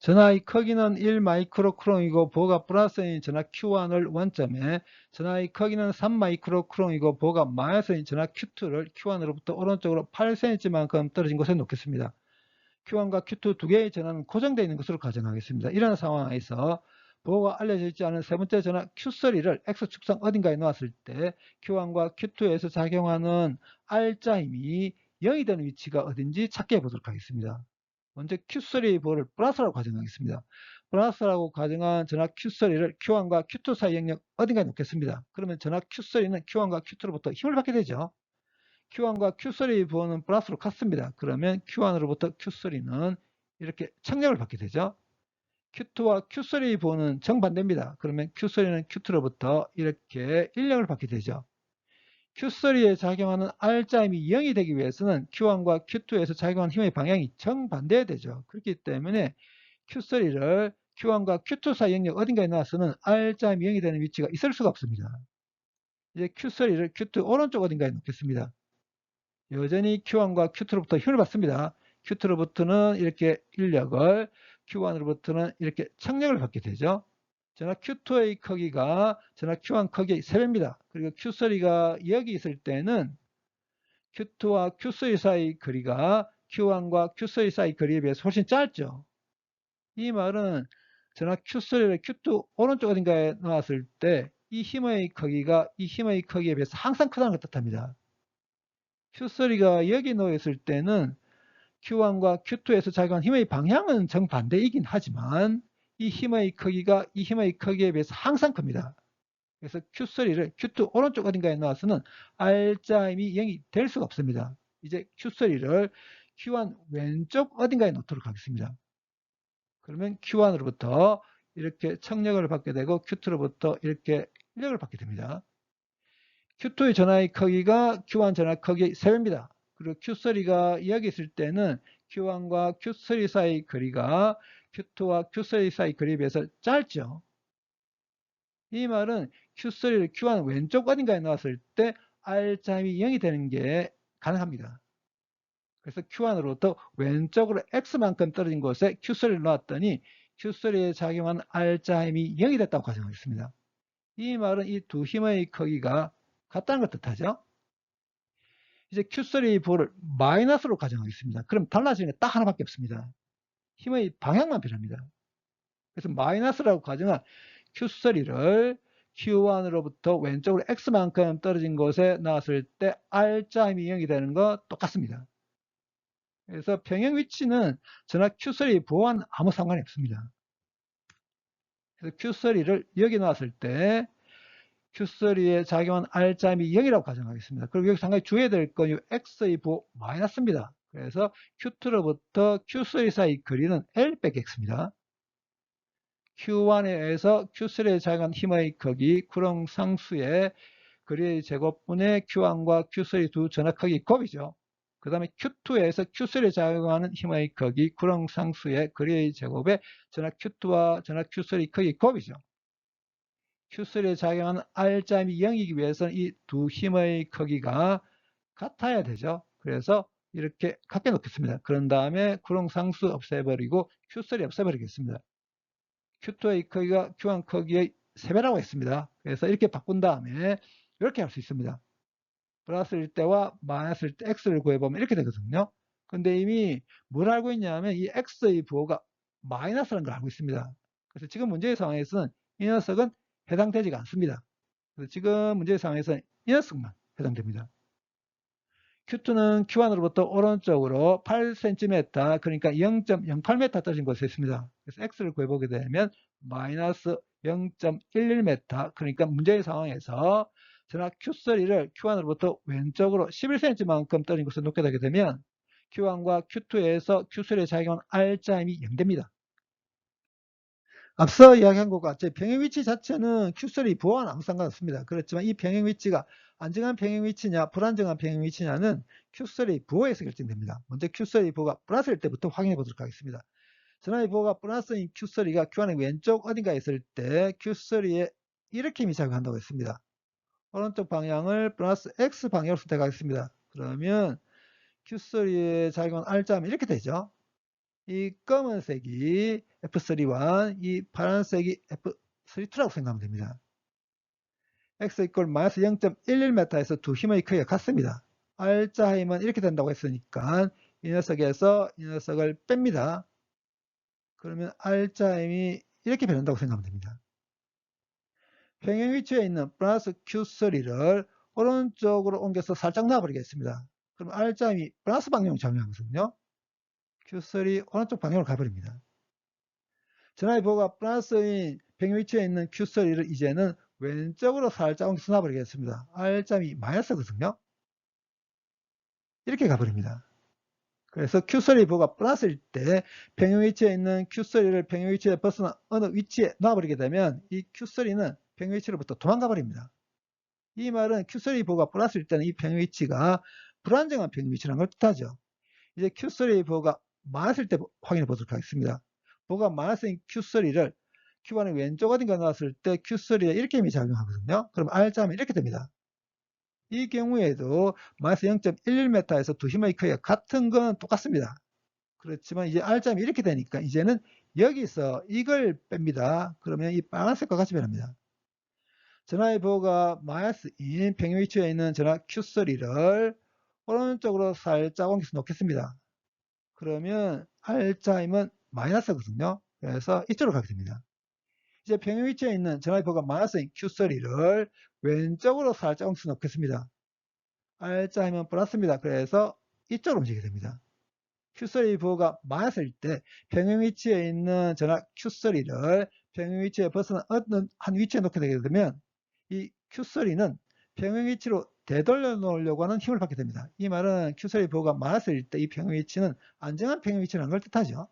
전하의 크기는 1 마이크로크롬이고 보호가 플러스인 전하 Q1을 원점에 전하의 크기는 3 마이크로크롬이고 보호가 마이너스인 전하 Q2를 Q1으로부터 오른쪽으로 8cm만큼 떨어진 곳에 놓겠습니다. Q1과 Q2 두 개의 전하는 고정되어 있는 것으로 가정하겠습니다. 이런 상황에서 보호가 알려져 있지 않은 세 번째 전하 Q3를 X축성 어딘가에 놓았을 때 Q1과 Q2에서 작용하는 R자 힘이 0이 되는 위치가 어딘지 찾게 해보도록 하겠습니다. 먼저 Q3 보호를 플러스라고 가정하겠습니다. 플러스라고 가정한 전하 Q3를 Q1과 Q2 사이 영역 어딘가에 놓겠습니다. 그러면 전하 Q3는 Q1과 Q2로부터 힘을 받게 되죠. Q1과 Q3 부호는 플러스로 같습니다. 그러면 Q1으로부터 Q3는 이렇게 청력을 받게 되죠. Q2와 Q3 부호는 정반대입니다. 그러면 Q3는 Q2로부터 이렇게 인력을 받게 되죠. Q3에 작용하는 R자 힘이 0이 되기 위해서는 Q1과 Q2에서 작용하는 힘의 방향이 정반대해야 되죠. 그렇기 때문에 Q3를 Q1과 Q2 사이 영역 어딘가에 놔서는 R자 힘이 0이 되는 위치가 있을 수가 없습니다. 이제 Q3를 Q2 오른쪽 어딘가에 놓겠습니다. 여전히 Q1과 Q2로부터 힘을 받습니다. Q2로부터는 이렇게 인력을 Q1으로부터는 이렇게 청력을 받게 되죠. 전화 Q2의 크기가 전화 Q1 크기의 3배입니다. 그리고 Q3가 여기 있을 때는 Q2와 Q3 사이 거리가 Q1과 Q3 사이 거리에 비해서 훨씬 짧죠. 이 말은 전화 Q3를 Q2 오른쪽 어딘가에 놓았을 때 이 힘의 크기가 이 힘의 크기에 비해서 항상 크다는 걸 뜻합니다. Q3가 여기 놓여 있을 때는 Q1과 Q2에서 작용한 힘의 방향은 정반대이긴 하지만 이 힘의 크기가 이 힘의 크기에 비해서 항상 큽니다. 그래서 Q3를 Q2 오른쪽 어딘가에 넣어서는 R자 힘이 0이 될 수가 없습니다. 이제 Q3를 Q1 왼쪽 어딘가에 놓도록 하겠습니다. 그러면 Q1으로부터 이렇게 청력을 받게 되고 Q2로부터 이렇게 인력을 받게 됩니다. Q2의 전하의 크기가 Q1 전하 크기의 3배입니다. 그리고 Q3가 여기 있을 때는 Q1과 Q3 사이 거리가 Q2와 Q3 사이 비해서 짧죠. 이 말은 Q3를 Q1 왼쪽 어딘가에 넣었을 때 R자임이 0이 되는 게 가능합니다. 그래서 Q1으로부터 왼쪽으로 X만큼 떨어진 곳에 Q3를 넣었더니 Q3에 작용한 R자임이 0이 됐다고 가정하겠습니다. 이 말은 이 두 힘의 크기가 같다는 걸 뜻하죠. 이제 Q3 부호를 마이너스로 가정하겠습니다. 그럼 달라지는 게 딱 하나밖에 없습니다. 힘의 방향만 변합니다. 그래서 마이너스라고 가정한 Q3를 Q1으로부터 왼쪽으로 X만큼 떨어진 곳에 나왔을 때 R자 힘이 0이 되는 거 똑같습니다. 그래서 평형 위치는 전화 Q3 부호와는 아무 상관이 없습니다. 그래서 Q3를 여기 놨을 때 Q3에 작용한 R자 힘이 0이라고 가정하겠습니다. 그리고 여기 상당히 주의해야 될 건 이 X의 부호 마이너스입니다. 그래서 Q2로부터 Q3 사이 거리는 L 빼기 X입니다. Q1에 의해서 Q3에 작용한 힘의 크기 쿠롱 상수의 거리의 제곱분의 Q1과 Q3 두 전화 크기 곱이죠. 그 다음에 Q2에서 Q3에 작용하는 힘의 크기 쿠롱 상수의 거리의 제곱에 전화 Q2와 전화 Q3 크기 곱이죠. Q3에 작용하는 R자임이 0이기 위해서는 이 두 힘의 크기가 같아야 되죠. 그래서 이렇게 갖게 놓겠습니다. 그런 다음에 구렁 상수 없애버리고 Q3 없애버리겠습니다. Q2의 크기가 Q1 크기의 3배라고 했습니다. 그래서 이렇게 바꾼 다음에 이렇게 할 수 있습니다. 플러스일 때와 마이너스일 때 X를 구해보면 이렇게 되거든요. 근데 이미 뭘 알고 있냐면 이 X의 부호가 마이너스라는 걸 알고 있습니다. 그래서 지금 문제의 상황에서는 이 녀석은 해당되지가 않습니다. 그래서 지금 문제의 상황에서는 이 녀석만 해당됩니다. Q2는 Q1으로부터 오른쪽으로 8cm 그러니까 0.08m 떨어진 곳에 있습니다. 그래서 X를 구해보게 되면 마이너스 0.11m 그러니까 문제의 상황에서 전화 Q3를 Q1으로부터 왼쪽으로 11cm만큼 떨어진 곳에 놓게 되게 되면 Q1과 Q2에서 Q3에 작용한 R자임이 0됩니다. 앞서 이야기한 것과 같이 평행 위치 자체는 Q3 부호와는 아무 상관없습니다. 그렇지만 이 평행 위치가 안정한 평행 위치냐 불안정한 평행 위치냐는 Q3 부호에서 결정됩니다. 먼저 Q3 부호가 플러스일 때부터 확인해 보도록 하겠습니다. 전화의 부호가 플러스인 Q3가 Q1의 왼쪽 어딘가에 있을 때 Q3에 이렇게 힘이 작용한다고 했습니다. 오른쪽 방향을 플러스 X 방향으로 선택하겠습니다. 그러면 Q3에 작용한 R자면 이렇게 되죠. 이 검은색이 F31, 이 파란색이 F32라고 생각하면 됩니다. x 이퀄 마이너스 0.11m에서 두 힘의 크기가 같습니다. R자 힘은 이렇게 된다고 했으니까 이 녀석에서 이 녀석을 뺍니다. 그러면 R자 힘이 이렇게 변한다고 생각하면 됩니다. 평행 위치에 있는 플러스 Q3를 오른쪽으로 옮겨서 살짝 놔버리겠습니다. 그럼 R자 힘이 플러스 방향으로 작용하거든요. Q3 오른쪽 방향으로 가버립니다. 전화의 보호가 플러스인 평행 위치에 있는 Q3를 이제는 왼쪽으로 살짝 옮겨서 놔버리겠습니다. R점이 마이너스거든요. 이렇게 가버립니다. 그래서 Q3 보가 플러스일 때 평행 위치에 있는 Q3를 평행 위치에 벗어나 어느 위치에 놔버리게 되면 이 Q3는 평행 위치로부터 도망가 버립니다. 이 말은 Q3 보가 플러스일 때는 이 평행 위치가 불안정한 평행 위치라는 걸 뜻하죠. 이제 Q3 보가 마이너스일 때 확인해 보도록 하겠습니다. 보가 마이너스인 Q3를 Q1의 왼쪽 어딘가 놨을 때 Q3에 이렇게 힘이 작용하거든요. 그럼 R자면 이렇게 됩니다. 이 경우에도 마이너스 0.11m에서 두 힘의 크기가 같은 건 똑같습니다. 그렇지만 이제 R점이 이렇게 되니까 이제는 여기서 이걸 뺍니다. 그러면 이 빨간색과 같이 변합니다. 전화의 보호가 마이너스인 평행 위치에 있는 전화 Q3를 오른쪽으로 살짝 옮겨서 놓겠습니다. 그러면 R자임은 마이너스거든요. 그래서 이쪽으로 가게 됩니다. 이제 평행 위치에 있는 전화의 보호가 마이너스인 Q3를 왼쪽으로 살짝 옮겨서 놓겠습니다. R자임은 플러스입니다. 그래서 이쪽으로 움직이게 됩니다. Q3 보호가 마이너스일 때 평행 위치에 있는 전화 Q3를 평행 위치에 벗어난 어느 한 위치에 놓게 되게 되면 이 Q3는 평행 위치로 되돌려 놓으려고 하는 힘을 받게 됩니다. 이 말은 Q3 보호가 마이너스일 때이 평행 위치는 안정한 평행 위치라는 걸 뜻하죠.